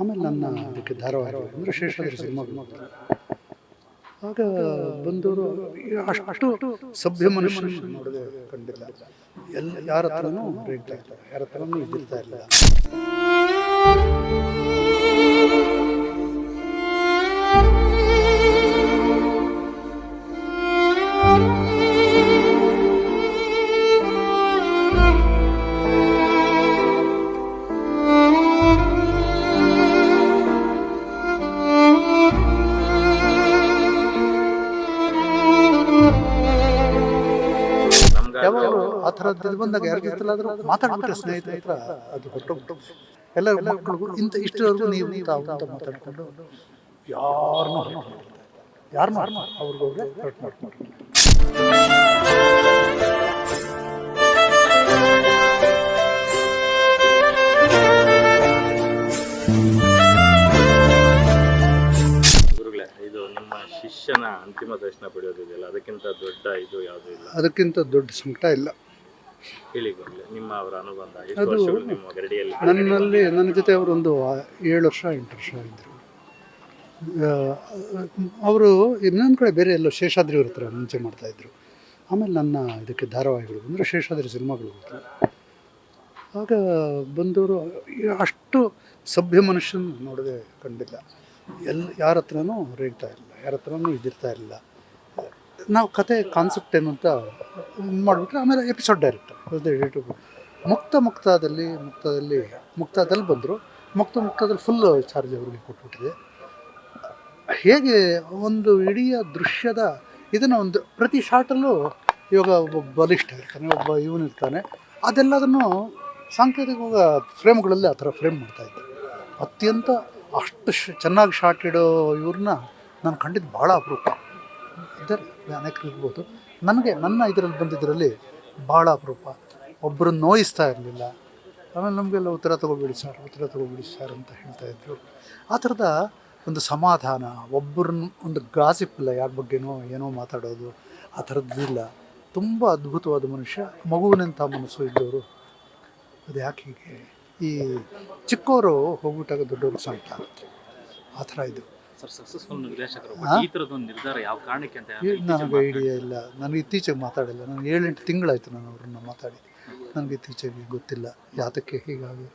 ಆಮೇಲೆ ನನ್ನ ಅದಕ್ಕೆ ಧಾರವಾಹಿ ಅಂದರೆ ಶೇಷಾದ್ರಿ ಸಿನಿಮಾಗಳು ಆಗ ಬಂದವರು ಅಷ್ಟು ಸಭ್ಯ ಮನುಷ್ಯನ ನೋಡದೆ ಕಂಡಿಲ್ಲ. ಎಲ್ಲ ಯಾರ ಹತ್ರನೂ ಯಾರ ಹತ್ರನೂ ಇದ್ದಿರ್ತಾ ಇಲ್ಲ. ಥರದ್ದು ಬಂದಾಗ ಯಾರ ಜೊತೆಲಾದ್ರೂ ಮಾತಾಡ್ಬಿಟ್ರೆ ಸ್ನೇಹಿತರ ಹತ್ರ ಅದು ಹೊಟ್ಟೋಗ್ಬಿಟ್ಟು ಎಲ್ಲ ಮಕ್ಕಳಿಗೂ ಇಂತ ಇಷ್ಟವರೆಗೂ ನೀವು ತಾವು ಅಂತ ಮಾತಾಡ್ಕೊಂಡು ಯಾರನ್ನೂ ಯಾರನ್ನೂ ಅವ್ರಿಗೋಗಿ ಹರ್ಟ್ ಮಾಡ್ಕೊಂಡು ಗುರುಗಳೇ ಇದು ನಿಮ್ಮ ಶಿಷ್ಯನ ಅಂತಿಮ ದರ್ಶನ ಪಡೆಯೋದಿದೆಯಲ್ಲ? ಅದಕ್ಕಿಂತ ದೊಡ್ಡ ಇದು ಯಾವುದೂ ಇಲ್ಲ? ಅದಕ್ಕಿಂತ ದೊಡ್ಡ ಸಂಕಟ ಇಲ್ಲ. ಹೇಳಿ ಗುರುಗಳೇ ನಿಮ್ಮ ಅವರ ಅನುಬಂಧ ಎಷ್ಟು ಅದು- ವರ್ಷಗಳು ನಿಮ್ಮ ಗರಡಿಯಲ್ಲಿ? ನನ್ನಲ್ಲಿ ನನ್ನ ಜೊತೆ ಅವರು ಒಂದು ಏಳು ವರ್ಷ ಎಂಟು ವರ್ಷ ಇದ್ದರು ಅವರು ಇನ್ನೊಂದು ಕಡೆ ಬೇರೆ ಎಲ್ಲೋ ಶೇಷಾದ್ರಿ ಅವ್ರ ಹತ್ರ ಮುಂಚೆ ಮಾಡ್ತಾಯಿದ್ರು ಆಮೇಲೆ ನನ್ನ ಇದಕ್ಕೆ ಧಾರಾವಾಹಿಗಳು ಅಂದರೆ ಶೇಷಾದ್ರಿ ಸಿನಿಮಾಗಳು ಹೋಗ್ತಾರೆ ಆಗ ಬಂದವರು ಅಷ್ಟು ಸಭ್ಯ ಮನುಷ್ಯನ ನೋಡದೆ ಕಂಡಿಲ್ಲ. ಎಲ್ಲಿ ಯಾರ ಹತ್ರನೂ ರೇಗ್ತಾ ಇಲ್ಲ ಯಾರ ಹತ್ರನೂ ಇದಿರ್ತಾ ಇಲ್ಲ. ನಾವು ಕತೆ ಕಾನ್ಸೆಪ್ಟ್ ಏನು ಅಂತ ಮಾಡಿಬಿಟ್ರೆ ಆಮೇಲೆ ಎಪಿಸೋಡ್ ಡೈರೆಕ್ಟ್ ಮುಕ್ತ ಮುಕ್ತದಲ್ಲಿ ಮುಕ್ತದಲ್ಲಿ ಮುಕ್ತದಲ್ಲಿ ಬಂದರು. ಮುಕ್ತ ಮುಕ್ತದಲ್ಲಿ ಫುಲ್ ಚಾರ್ಜ್ ಅವ್ರಿಗೆ ಕೊಟ್ಬಿಟ್ಟಿದೆ. ಹೇಗೆ ಒಂದು ಇಡೀ ದೃಶ್ಯದ ಇದನ್ನು ಒಂದು ಪ್ರತಿ ಶಾರ್ಟಲ್ಲೂ ಇವಾಗ ಒಬ್ಬ ಬಲಿಷ್ಠ ಇರ್ತಾನೆ, ಒಬ್ಬ ಇವನಿರ್ತಾನೆ ಅದೆಲ್ಲದನ್ನು ಸಾಂಕೇತಿಕ ಫ್ರೇಮ್ಗಳಲ್ಲಿ ಆ ಥರ ಫ್ರೇಮ್ ಮಾಡ್ತಾಯಿದ್ದೆ ಅತ್ಯಂತ ಅಷ್ಟು ಶ್ ಚೆನ್ನಾಗಿ ಶಾಟ್ ಇಡೋ ಇವ್ರನ್ನ ನಾನು ಕಂಡಿದ್ದು ಭಾಳ ಅಪರೂಪ. ಇದ್ದಾರೆ, ಅನೇಕರು ಇರ್ಬೋದು. ನನಗೆ ನನ್ನ ಇದರಲ್ಲಿ ಬಂದಿದ್ದರಲ್ಲಿ ಭಾಳ ಅಪರೂಪ. ಒಬ್ಬರು ನೋಯಿಸ್ತಾ ಇರಲಿಲ್ಲ. ಆಮೇಲೆ ನಮಗೆಲ್ಲ ಉತ್ತರ ತಗೋಬೇಡಿ ಸರ್, ಉತ್ತರ ತಗೋಬೇಡಿ ಸರ್ ಅಂತ ಹೇಳ್ತಾ ಇದ್ರು. ಆ ಥರದ ಒಂದು ಸಮಾಧಾನ ಒಬ್ಬರನ್ನ ಒಂದು ಗಾಸಿಪ್ ಇಲ್ಲ, ಯಾರ ಬಗ್ಗೆನೋ ಏನೋ ಮಾತಾಡೋದು, ಆ ಥರದ್ದಿಲ್ಲ ತುಂಬ ಅದ್ಭುತವಾದ ಮನುಷ್ಯ, ಮಗುವಿನಂಥ ಮನಸ್ಸು ಇದ್ದವರು. ಅದು ಯಾಕೆ ಹೀಗೆ? ಈ ಚಿಕ್ಕವರು ಹೋಗ್ಬಿಟ್ಟಾಗ ದೊಡ್ಡವರು ಸಂಕಟ. ಆಗುತ್ತೆ ಆ ಥರ ಇದು. ಸರ್ ಸಕ್ಸಸ್ಫುಲ್ ನಿರ್ದೇಶಕರು ಹಾ? ಈ ನಿರ್ಧಾರ ಯಾವ ಕಾರಣಕ್ಕೆ ಅಂತ ನನಗೆ ಐಡಿಯಾ ಇಲ್ಲ. ನನಗೆ ಇತ್ತೀಚೆಗೆ ಮಾತಾಡಿಲ್ಲ. ನನಗೆ ಏಳೆಂಟು ತಿಂಗಳಾಯಿತು ನಾನು ಅವ್ರನ್ನ ಮಾತಾಡಿ ನನಗೆ ಇತ್ತೀಚೆಗೆ ಗೊತ್ತಿಲ್ಲ. ಯಾತಕ್ಕೆ ಹೀಗಾಗಿ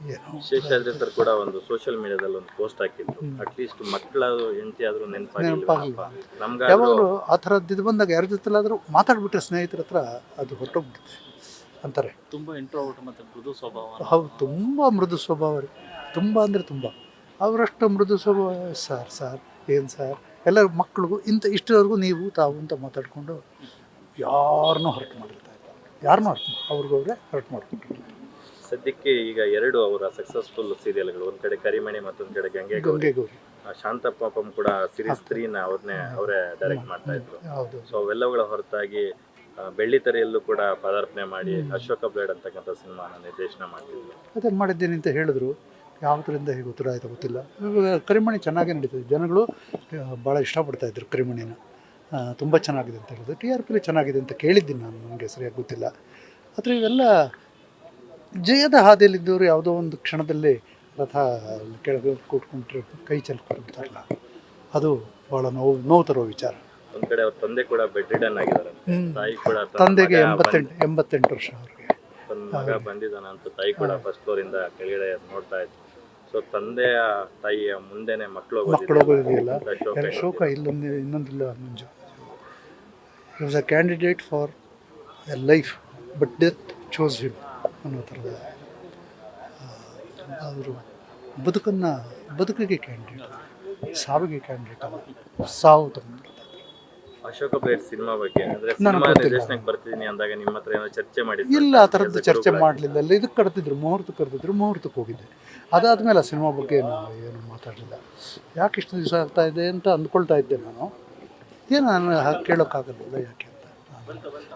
ಏನೋ. ಶೇಷಾದ್ರಿ ಸರ್ ಕೂಡ ಒಂದು ಸೋಷಿಯಲ್ ಮೀಡಿಯಾದಲ್ಲಿ ಒಂದು ಪೋಸ್ಟ್ ಹಾಕಿದ್ರು. ಅಟ್ ಅಟ್ಲೀಸ್ಟ್ ಮಕ್ಕಳ ಹೆಂಡತಿ ಆದ್ರೂ ನೆನಪಾಗಿಲ್ಲ ನೆನಪಾಗಿಲ್ಲ. ನಮ್ಗಾದ್ರೂ ಯಾವಾಗಲೂ ಆ ಥರದ್ದು ಇದು ಬಂದಾಗ ಯಾರ ಜೊತೆಲಾದರೂ ಮಾತಾಡ್ಬಿಟ್ರೆ ಸ್ನೇಹಿತರ ಹತ್ರ ಅದು ಹೊರಟೋಗ್ಬಿಡುತ್ತೆ ಅಂತಾರೆ. ತುಂಬಾ ಇಂಟ್ರೋವರ್ಟ್ ಮತ್ತೆ ಮೃದು ಸ್ವಭಾವ. ಹೌದು ತುಂಬ ಮೃದು ಸ್ವಭಾವ ರೀ. ತುಂಬ ಅಂದರೆ ತುಂಬ. ಅವರಷ್ಟು ಮೃದು ಸ್ವಭಾವ ಸರ್ ಸರ್ ಏನು ಸರ್? ಎಲ್ಲ ಮಕ್ಕಳಿಗೂ ಇಂಥ ಇಷ್ಟರವರೆಗೂ ನೀವು ತಾವು ಅಂತ ಮಾತಾಡಿಕೊಂಡು ಯಾರನ್ನೂ ಹರ್ಟ್ ಮಾಡಿರ್ತಾ ಇಲ್ಲ. ಯಾರನ್ನೂ ಹರ್ಟ್ ಅವ್ರಿಗವ್ರೆ ಹರ್ಟ್ ಮಾಡ್ಕೊಂಡು ಸದ್ಯಕ್ಕೆ ಈಗ ಎರಡು ಅವರ ಸಕ್ಸಸ್ಫುಲ್ ಸೀರಿಯಲ್ಗಳು ಒಂದು ಕಡೆ ಕರಿಮಣಿ ಮತ್ತೊಂದು ಕಡೆ ಗಂಗೆ ಗಂಗೆ ಗೌರಿ ಆ ಶಾಂತ ಪಾಪಂ ಕೂಡ ಸೀರೀಸ್ ತ್ರೀನ ಅವ್ರನ್ನೇ ಅವರೇ ಡೈರೆಕ್ಟ್ ಮಾಡ್ತಾ ಇದ್ರು. ಹೌದು. ಸೊ ಅವೆಲ್ಲವುಗಳ ಹೊರತಾಗಿ ಬೆಳ್ಳಿ ಬೆಳ್ಳಿತೆರೆಯಲ್ಲೂ ಕೂಡ ಪದಾರ್ಪಣೆ ಮಾಡಿ ಅಶೋಕ ಬ್ಲೇಡ್ ಅಂತಕ್ಕಂಥ ಸಿನಿಮಾನ ನಿರ್ದೇಶನ ಮಾಡ್ತಿದ್ರು. ಅದೇ ಮಾಡಿದ್ದೇನೆ ಅಂತ ಹೇಳಿದ್ರು. ಯಾವುದರಿಂದ ಹೇಗೆ ಉತ್ತರ ಆಯಿತು ಗೊತ್ತಿಲ್ಲ. ಇವಾಗ ಕರಿಮಣಿ ಚೆನ್ನಾಗೇ ನಡೀತದೆ. ಜನಗಳು ಭಾಳ ಇಷ್ಟಪಡ್ತಾ ಇದ್ರು ಕರಿಮಣಿನ. ತುಂಬ ಚೆನ್ನಾಗಿದೆ ಅಂತ ಹೇಳಿದ್ರು ಟಿ ಆರ್ ಪಿಲಿ ಚೆನ್ನಾಗಿದೆ ಅಂತ ಕೇಳಿದ್ದೀನಿ ನಾನು ನನಗೆ ಸರಿಯಾಗಿ ಗೊತ್ತಿಲ್ಲ. ಆದರೆ ಇವೆಲ್ಲ ಜಯದ ಹಾದಿಯಲ್ಲಿದ್ದವರು ಯಾವುದೋ ಒಂದು ಕ್ಷಣದಲ್ಲಿ ರಥ ಕೆಳಗೆ ಕೂತ್ಕೊಂಡ್ರೆ ಕೈ ಚೆಲ್ಕೊಂಡಿರ್ತಾರಲ್ಲ ಅದು ಭಾಳ ನೋವು ನೋವು ತರೋ ವಿಚಾರ. ಕಡೆ ಅವ್ರ ತಂದೆ ಕೂಡ ಬೆಡ್ ರಿಡನ್ ಆಗಿದ್ದಾರೆ. ತಾಯಿ ಕೂಡ ತಂದೆಗೆ ಎಂಬತ್ತೆಂಟು ಎಂಬತ್ತೆಂಟು ವರ್ಷ ಅವ್ರಿಗೆ. ಬಂದಿದ್ದಾನೆ ತನ್ನ ಮಗ ಬಂದಿದ್ದಾನ ಅಂತ ತಾಯಿ ಕೂಡ ಫಸ್ಟ್ ಫ್ಲೋರ್ ಇಂದ ಕೆಳಗಡೆ ನೋಡ್ತಾ ಇದ್ರು. ಸೊ ತಂದೆಯ ತಾಯಿಯ ಮುಂದೆನೆ ಮಕ್ಕಳು ಮಕ್ಕಳು ಹೋಗೋದಿದೆಯಲ್ಲ ಶೋಕ ಇಲ್ಲೊಂದು ಇನ್ನೊಂದಿಲ್ಲ Manju. He was a candidate for a life but death chose him ಅನ್ನೋ ಥರದ ಅವರು ಬದುಕನ್ನು ಬದುಕಿಗೆ ಕ್ಯಾಂಡಿಡೇಟ್ ಸಾವಿಗೆ ಕ್ಯಾಂಡಿಡೇಟ್ ಅಲ್ಲ ಸಾವು ತಗೊಂಡು ಅಶೋಕ ಬೇರ್ ಸಿನಿಮಾ ಬಗ್ಗೆ? ಅಂದ್ರೆ ನನಗೆ ಸಿನಿಮಾ ಗೊತ್ತಿಲ್ಲ. ನಿರ್ದೇಶನಕ್ಕೆ ಬರ್ತಿದ್ದೀನಿ ಅಂದಾಗ ನಿಮ್ಮ ಹತ್ರ ಏನೋ ಚರ್ಚೆ ಮಾಡಿದ್ರು. ಇಲ್ಲ ಆ ಥರದ್ದು ಚರ್ಚೆ ಮಾಡಲಿಲ್ಲ. ಇದು ಇದಕ್ಕೆ ಕರೆದಿದ್ರು ಮುಹೂರ್ತಕ್ಕೆ ಕರೆದಿದ್ರು ಮುಹೂರ್ತಕ್ಕೆ ಹೋಗಿದ್ದೆ. ಅದಾದಮೇಲೆ ಆ ಸಿನಿಮಾ ಬಗ್ಗೆ ನಾನು ಏನು ಮಾತಾಡಲಿಲ್ಲ. ಯಾಕೆ ಇಷ್ಟು ದಿವಸ ಆಗ್ತಾ ಇದೆ ಅಂತ ಅಂದ್ಕೊಳ್ತಾ ಇದ್ದೆ ನಾನು. ಏನು ನಾನು ಹಾಗೆ ಕೇಳೋಕ್ಕಾಗಲ್ಲ ಯಾಕೆ ಅಂತ.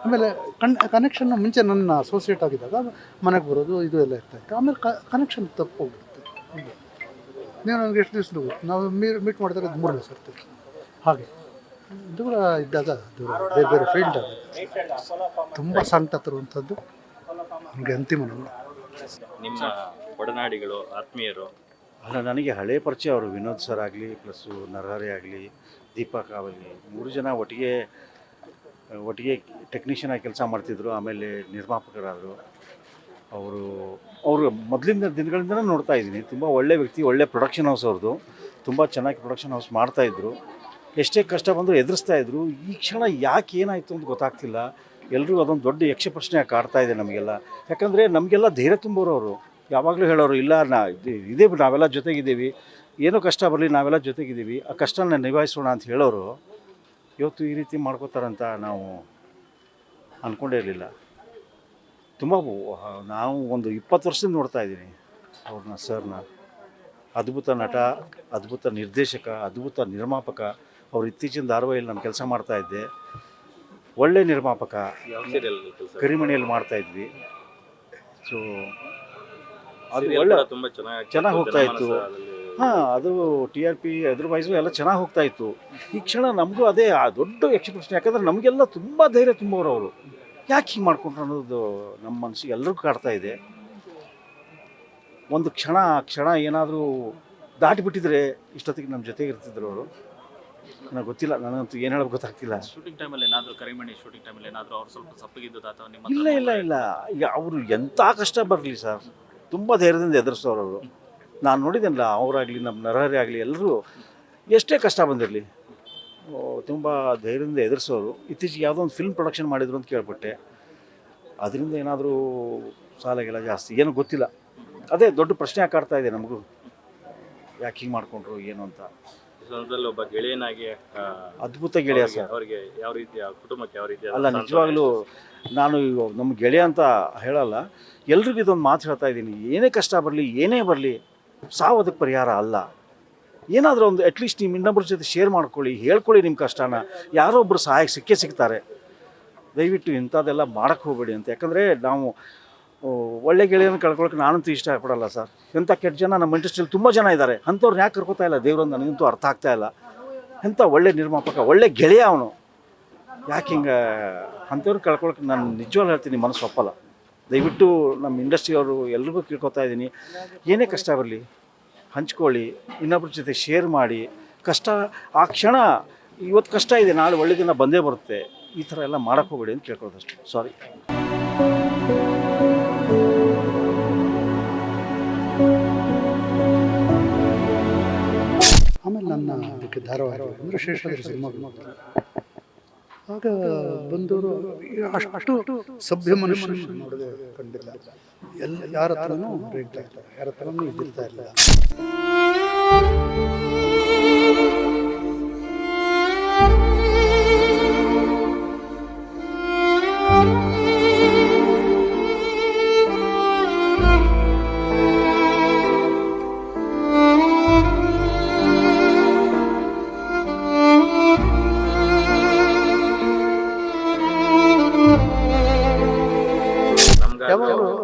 ಆಮೇಲೆ ಕನ್ ಕನೆಕ್ಷನ್ ಮುಂಚೆ ನನ್ನ ಅಸೋಸಿಯೇಟ್ ಆಗಿದ್ದಾಗ ಮನೆಗೆ ಬರೋದು ಇದು ಎಲ್ಲ ಇರ್ತಾಯಿತ್ತು ಆಮೇಲೆ ಕನೆಕ್ಷನ್ ತಪ್ಪೋಗ್ಬಿಡುತ್ತೆ. ಹೀಗೆ ನೀವು ನನಗೆ ಎಷ್ಟು ದಿವಸ ನಾವು ಮೀಟ್ ಮಾಡ್ತಾರೆ ದಿವಸ ಸರ್ತಿ. ಹಾಗೆ. ದೂರ ಇದ್ದಾಗ ದೂರ. ಬೇರೆ ಬೇರೆ ಫೀಲ್ಡ್ ತುಂಬ ಸಂಕಟ ತರುವಂಥದ್ದು ನಮಗೆ ಅಂತಿಮ ನಮ್ಮ ನಿಮ್ಮ ಒಡನಾಡಿಗಳು ಆತ್ಮೀಯರು. ಅಲ್ಲ ನನಗೆ ಹಳೆ ಪರಿಚಯ ಅವರು ವಿನೋದ್ ಸರ್ ಆಗಲಿ ಪ್ಲಸ್ಸು ನರಹರಿ ಆಗಲಿ ದೀಪಕ್ ಆಗಲಿ ಮೂರು ಜನ ಒಟ್ಟಿಗೆ ಒಟ್ಟಿಗೆ ಟೆಕ್ನಿಷಿಯನ್ ಆಗಿ ಕೆಲಸ ಮಾಡ್ತಿದ್ರು ಆಮೇಲೆ ನಿರ್ಮಾಪಕರಾದರು. ಅವರು ಅವರು ಮೊದಲಿಂದ ದಿನಗಳಿಂದಲೂ ನೋಡ್ತಾ ಇದ್ದೀನಿ. ತುಂಬ ಒಳ್ಳೆ ವ್ಯಕ್ತಿ ಒಳ್ಳೆ ಪ್ರೊಡಕ್ಷನ್ ಹೌಸ್ ಅವ್ರದ್ದು. ತುಂಬ ಚೆನ್ನಾಗಿ ಪ್ರೊಡಕ್ಷನ್ ಹೌಸ್ ಮಾಡ್ತಾಯಿದ್ರು ಎಷ್ಟೇ ಕಷ್ಟ ಬಂದರೂ ಎದುರಿಸ್ತಾ ಇದ್ರು, ಈ ಕ್ಷಣ ಯಾಕೆ ಏನಾಯಿತು ಅಂತ ಗೊತ್ತಾಗ್ತಿಲ್ಲ. ಎಲ್ಲರೂ ಅದೊಂದು ದೊಡ್ಡ ಯಕ್ಷ ಪ್ರಶ್ನೆ ಕಾಡ್ತಾ ಇದೆ ನಮಗೆಲ್ಲ. ಯಾಕಂದರೆ ನಮಗೆಲ್ಲ ಧೈರ್ಯ ತುಂಬೋರು ಅವರು ಯಾವಾಗಲೂ ಹೇಳೋರು, ಇಲ್ಲ, ನಾ, ಇದೆ- ನಾವೆಲ್ಲ ಜೊತೆಗಿದ್ದೀವಿ. ಏನೋ ಕಷ್ಟ ಬರಲಿ, ನಾವೆಲ್ಲ ಜೊತೆಗಿದ್ದೀವಿ. ಆ ಕಷ್ಟನ ನಿಭಾಯಿಸೋಣ ಅಂತ ಹೇಳೋರು, ಇವತ್ತು ಈ ರೀತಿ ಮಾಡ್ಕೋತಾರಂತ ನಾವು ಅಂದ್ಕೊಂಡೇ ಇರಲಿಲ್ಲ. ತುಂಬ, ನಾವು ಒಂದು ಇಪ್ಪತ್ತು ವರ್ಷದಿಂದ ನೋಡ್ತಾ ಇದ್ದೀನಿ ಅವ್ರನ್ನ, ಸರ್ನ. ಅದ್ಭುತ ನಟ, ಅದ್ಭುತ ನಿರ್ದೇಶಕ, ಅದ್ಭುತ ನಿರ್ಮಾಪಕ. ಅವ್ರು ಇತ್ತೀಚಿನ ಧಾರಾವಾಹಿಯಲ್ಲಿ ನಾನು ಕೆಲಸ ಮಾಡ್ತಾ ಇದ್ದೆ. ಒಳ್ಳೆ ನಿರ್ಮಾಪಕ. ಕರಿಮಣಿಯಲ್ಲಿ ಮಾಡ್ತಾ ಇದ್ವಿ. ಸೊ ಅದು ಒಳ್ಳೆ ತುಂಬ ಚೆನ್ನಾಗಿ ಚೆನ್ನಾಗಿ ಹೋಗ್ತಾ ಇತ್ತು. ಹಾಂ ಅದು ಟಿ ಆರ್ ಪಿ ಅದರ್ವೈಸು ಎಲ್ಲ ಚೆನ್ನಾಗಿ ಹೋಗ್ತಾ ಇತ್ತು. ಈ ಕ್ಷಣ ನಮಗೂ ಅದೇ ಆ ದೊಡ್ಡ ಯಕ್ಷ ಪ್ರಶ್ನೆ ಯಾಕಂದ್ರೆ ನಮಗೆಲ್ಲ ತುಂಬ ಧೈರ್ಯ ತುಂಬೋರು ಅವರು. ಯಾಕೆ ಹಿಂಗೆ ಮಾಡ್ಕೊಂಡ್ರು ಅನ್ನೋದು ನಮ್ಮ ಮನಸ್ಸಿಗೆ ಎಲ್ಲರಿಗೂ ಕಾಡ್ತಾ ಇದೆ. ಒಂದು ಕ್ಷಣ ಆ ಕ್ಷಣ ಏನಾದರೂ ದಾಟಿಬಿಟ್ಟಿದ್ರೆ ಇಷ್ಟೊತ್ತಿಗೆ ನಮ್ಮ ಜೊತೆಗೆ ಇರ್ತಿದ್ರು ಅವರು. ನನಗೆ ಗೊತ್ತಿಲ್ಲ ನನಗಂತೂ ಏನು ಹೇಳೋದು ಗೊತ್ತಾಗ್ತಿಲ್ಲ. ಶೂಟಿಂಗ್ ಟೈಮಲ್ಲಿ ಏನಾದರೂ ಕರಿಮಣಿ ಶೂಟಿಂಗ್ ಟೈಮಲ್ಲಿ ಏನಾದರೂ ಅವ್ರು ಸ್ವಲ್ಪ ಸಪ್ಪಗಿದ್ದು ಅಥವಾ ನಿಮ್ಮ ಇಲ್ಲ ಇಲ್ಲ ಇಲ್ಲ. ಈಗ ಅವರು ಎಂಥ ಕಷ್ಟ ಬರಲಿ ಸರ್. ತುಂಬ ಧೈರ್ಯದಿಂದ ಎದುರಿಸೋರು ಅವರು ನಾನು ನೋಡಿದ್ದೇನಲ್ಲ ಅವರಾಗಲಿ ನಮ್ಮ ನರಹರಿ ಆಗಲಿ ಎಲ್ಲರೂ ಎಷ್ಟೇ ಕಷ್ಟ ಬಂದಿರಲಿ ತುಂಬ ಧೈರ್ಯದಿಂದ ಎದುರಿಸೋರು. ಇತ್ತೀಚೆಗೆ ಯಾವುದೋ ಒಂದು ಫಿಲ್ಮ್ ಪ್ರೊಡಕ್ಷನ್ ಮಾಡಿದ್ರು ಅಂತ ಕೇಳ್ಬಿಟ್ಟೆ ಅದರಿಂದ ಏನಾದರೂ ಸಾಲಗೆಲ್ಲ ಜಾಸ್ತಿ. ಏನೂ ಗೊತ್ತಿಲ್ಲ. ಅದೇ ದೊಡ್ಡ ಪ್ರಶ್ನೆ ಕಾಡ್ತಾ ಇದೆ ನಮಗೂ. ಯಾಕೆ ಹಿಂಗೆ ಮಾಡಿಕೊಂಡ್ರು ಏನು ಅಂತ. ಸಂದರ್ಭದಲ್ಲಿ ಒಬ್ಬ ಗೆಳೆಯನಾಗಿ ಆ, ಅದ್ಭುತ ಗೆಳೆಯ ಸರ್. ಅವ್ರಿಗೆ ಯಾವ ರೀತಿಯ ಕುಟುಂಬಕ್ಕೆ ಯಾವ ರೀತಿ ಅಲ್ಲ ನಿಜವಾಗ್ಲೂ ನಾನು ಇವ- ನಮ್ಮ ಗೆಳೆಯ ಅಂತ ಹೇಳಲ್ಲ ಎಲ್ರಿಗೂ ಇದೊಂದು ಮಾತು ಹೇಳ್ತಾ ಇದ್ದೀನಿ. ಏನೇ ಕಷ್ಟ ಬರಲಿ ಏನೇ ಬರಲಿ ಸಾವು ಅದಕ್ಕೆ ಪರಿಹಾರ ಅಲ್ಲ. ಏನಾದರೂ ಒಂದು ಅಟ್ಲೀಸ್ಟ್ ನಿಮ್ಮ ಇನ್ನೊಬ್ಬರ ಜೊತೆ ಶೇರ್ ಮಾಡ್ಕೊಳ್ಳಿ ಹೇಳ್ಕೊಳ್ಳಿ ನಿಮ್ಮ ಕಷ್ಟನ. ಯಾರೋ ಒಬ್ಬರು ಸಹಾಯಕ್ಕೆ ಸಿಕ್ಕೇ ಸಿಗ್ತಾರೆ. ದಯವಿಟ್ಟು ಇಂಥದ್ದೆಲ್ಲ ಮಾಡೋಕ್ಕೆ ಹೋಗಬೇಡಿ ಅಂತ. ಯಾಕಂದರೆ ನಾವು ಒಳ್ಳೆ ಗೆಳೆಯನ ಕಳ್ಕೊಳಕ್ಕೆ ನಾನಂತೂ ಇಷ್ಟಪಡಲ್ಲ ಸರ್. ಎಂಥ ಕೆಟ್ಟ ಜನ, ನಮ್ಮ ಇಂಡಸ್ಟ್ರಿಯಲ್ಲಿ ತುಂಬ ಜನ ಇದ್ದಾರೆ ಅಂಥವ್ರನ್ನ ಯಾಕೆ ಕರ್ಕೋತಾ ಇಲ್ಲ? ದೇವ್ರನ್ನ ನನಗಂತೂ ಅರ್ಥ ಆಗ್ತಾ ಇಲ್ಲ. ಎಂಥ ಒಳ್ಳೆ ನಿರ್ಮಾಪಕ, ಒಳ್ಳೆ ಗೆಳೆಯ ಅವನು. ಯಾಕೆ ಹಿಂಗೆ ಅಂಥವ್ರು ಕಳ್ಕೊಳಕ್ಕೆ ನಾನು ನಿಜವಾಗ್ಲೂ ಹೇಳ್ತೀನಿ, ಮನಸ್ಸು ಒಪ್ಪಲ್ಲ. ದಯವಿಟ್ಟು ನಮ್ಮ ಇಂಡಸ್ಟ್ರಿಯವರು ಎಲ್ರಿಗೂ ಕೇಳ್ಕೊತಾ ಇದ್ದೀನಿ ಏನೇ ಕಷ್ಟ ಬರಲಿ ಹಂಚ್ಕೊಳ್ಳಿ ಇನ್ನೊಬ್ಬರ ಜೊತೆ ಶೇರ್ ಮಾಡಿ. ಕಷ್ಟ, ಆ ಕ್ಷಣ ಇವತ್ತು ಕಷ್ಟ ಇದೆ, ನಾಳೆ ಒಳ್ಳೆ ದಿನ ಬಂದೇ ಬರುತ್ತೆ. ಈ ಥರ ಎಲ್ಲ ಮಾಡೋಕ್ಕೆ ಹೋಗಬೇಡಿ ಅಂತ ಕೇಳ್ಕೊಳ್ಳೋದಷ್ಟೇ ಸಾರಿ ನನ್ನ ಇದಕ್ಕೆ ಧಾರಾವಾಹಿ ಅಂದರೆ ಶೇಷಾದ್ರಿ ಸಿನಿಮಾಗಳು ಆಗ ಬಂದವರು ಅಷ್ಟು ಸಭ್ಯ ಮನುಷ್ಯ ನೋಡದೆ ಕಂಡಿಲ್ಲ. ಎಲ್ಲ ಯಾರ ಹತ್ರನೂ ಯಾರ ಹತ್ರನೂ ಇದ್ದಿರ್ತಾ ಇಲ್ಲ.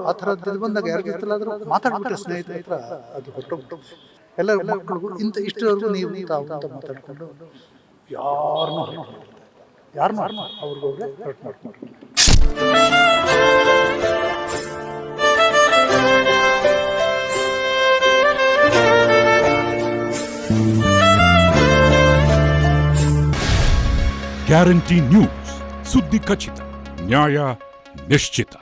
ಆ ಥರದ್ದು ಬಂದಾಗ ಯಾರ ಜೊತೆಲಾದ್ರೂ ಮಾತಾಡ್ಬಿಟ್ರೆ ಸ್ನೇಹಿತರ ಹತ್ರ ಅದು ಹೊಟ್ಟೋಗ್ಬಿಟ್ಟು ಎಲ್ಲ ಮಕ್ಕಳಿಗೂ ಇಂಥ ಇಷ್ಟರವರೆಗೂ ನೀವು ತಾವು ಮಾತಾಡ್ಕೊಂಡು ಯಾರನ್ನೂ ಯಾರು ಮಾಡ್ಮ ಅವ್ರಿಗೋಗಿ ಹರ್ಟ್ ಮಾಡ್ಕೊಂಡು ಗ್ಯಾರಂಟಿ ನ್ಯೂಸ್. ಸುದ್ದಿ ಖಚಿತ, ನ್ಯಾಯ ನಿಶ್ಚಿತ.